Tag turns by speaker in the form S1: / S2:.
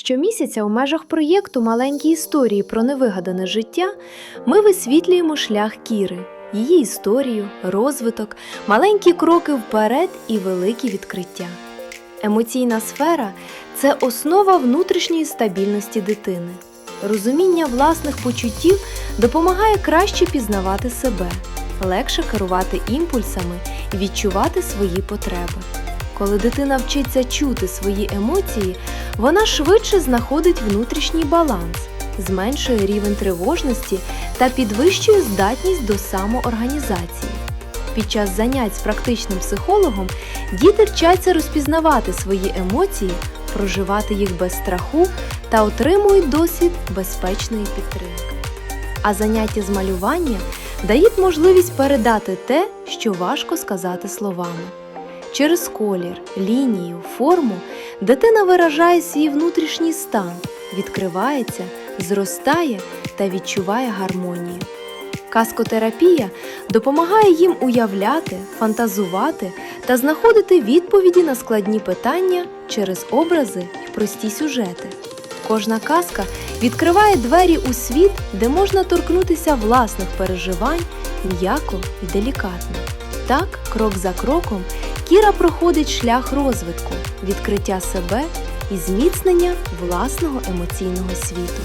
S1: Щомісяця у межах проєкту Маленькі історії про невигадане життя ми висвітлюємо шлях Кіри, її історію, розвиток, маленькі кроки вперед і великі відкриття. Емоційна сфера це основа внутрішньої стабільності дитини. Розуміння власних почуттів допомагає краще пізнавати себе, легше керувати імпульсами і відчувати свої потреби. Коли дитина вчиться чути свої емоції, вона швидше знаходить внутрішній баланс, зменшує рівень тривожності та підвищує здатність до самоорганізації. Під час занять з практичним психологом діти вчаться розпізнавати свої емоції, проживати їх без страху та отримують досвід безпечної підтримки. А заняття з малювання дають можливість передати те, що важко сказати словами. Через колір, лінію, форму дитина виражає свій внутрішній стан, відкривається, зростає та відчуває гармонію. Каскотерапія допомагає їм уявляти, фантазувати та знаходити відповіді на складні питання через образи і прості сюжети. Кожна казка відкриває двері у світ, де можна торкнутися власних переживань м'яко і делікатно. Так, крок за кроком, Кіра проходить шлях розвитку, відкриття себе і зміцнення власного емоційного світу.